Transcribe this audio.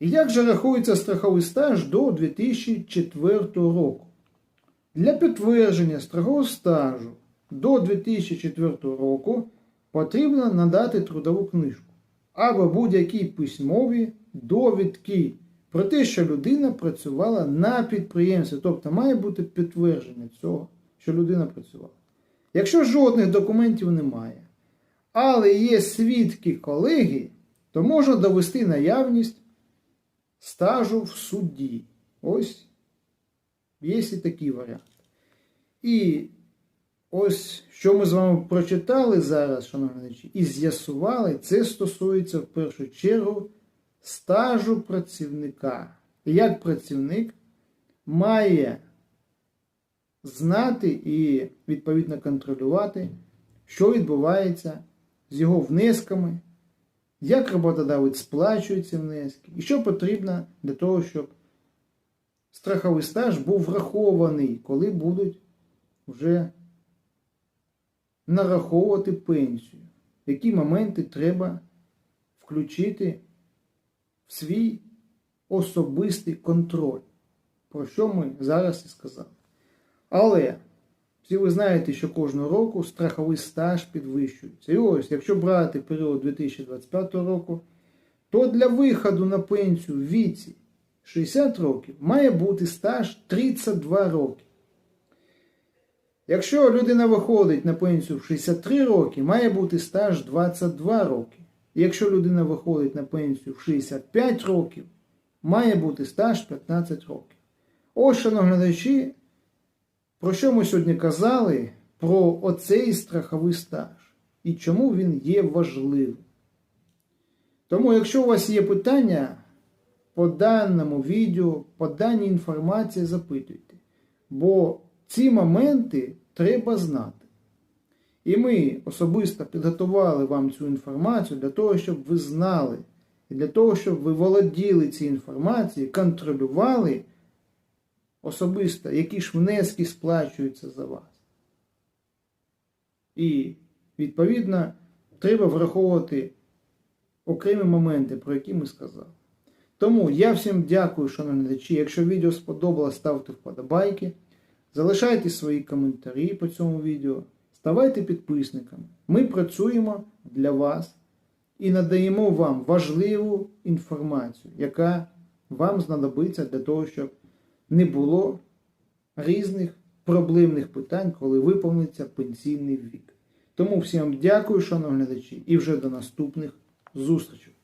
І як же рахується страховий стаж до 2004 року? Для підтвердження страхового стажу до 2004 року потрібно надати трудову книжку або будь-які письмові довідки про те, що людина працювала на підприємстві. Тобто має бути підтвердження цього, що людина працювала. Якщо жодних документів немає, але є свідки колеги, то можна довести наявність стажу в суді. Ось є і такий варіант. І ось що ми з вами прочитали зараз, шановні і з'ясували, це стосується в першу чергу стажу працівника. Як працівник має знати і відповідно контролювати, що відбувається з його внесками, як роботодавець сплачує ці внески, і що потрібно для того, щоб страховий стаж був врахований, коли будуть вже нараховувати пенсію, які моменти треба включити в свій особистий контроль, про що ми зараз і сказали. Але всі ви знаєте, що кожного року страховий стаж підвищується. І ось, якщо брати період 2025 року, то для виходу на пенсію в віці 60 років має бути стаж 32 роки. Якщо людина виходить на пенсію в 63 роки, має бути стаж 22 роки. Якщо людина виходить на пенсію в 65 років, має бути стаж 15 років. Ось, шановні глядачі, про що ми сьогодні казали? Про оцей страховий стаж і чому він є важливим. Тому, якщо у вас є питання по даному відео, по даній інформації, запитуйте. Бо ці моменти треба знати. І ми особисто підготували вам цю інформацію для того, щоб ви знали, і для того, щоб ви володіли цією інформацією, контролювали особисто, які ж внески сплачуються за вас. І, відповідно, треба враховувати окремі моменти, про які ми сказали. Тому я всім дякую, шановні глядачі. Якщо відео сподобалось, ставте вподобайки. Залишайте свої коментарі по цьому відео, ставайте підписниками. Ми працюємо для вас і надаємо вам важливу інформацію, яка вам знадобиться для того, щоб не було різних проблемних питань, коли виповниться пенсійний вік. Тому всім дякую, шановні глядачі, і вже до наступних зустрічей.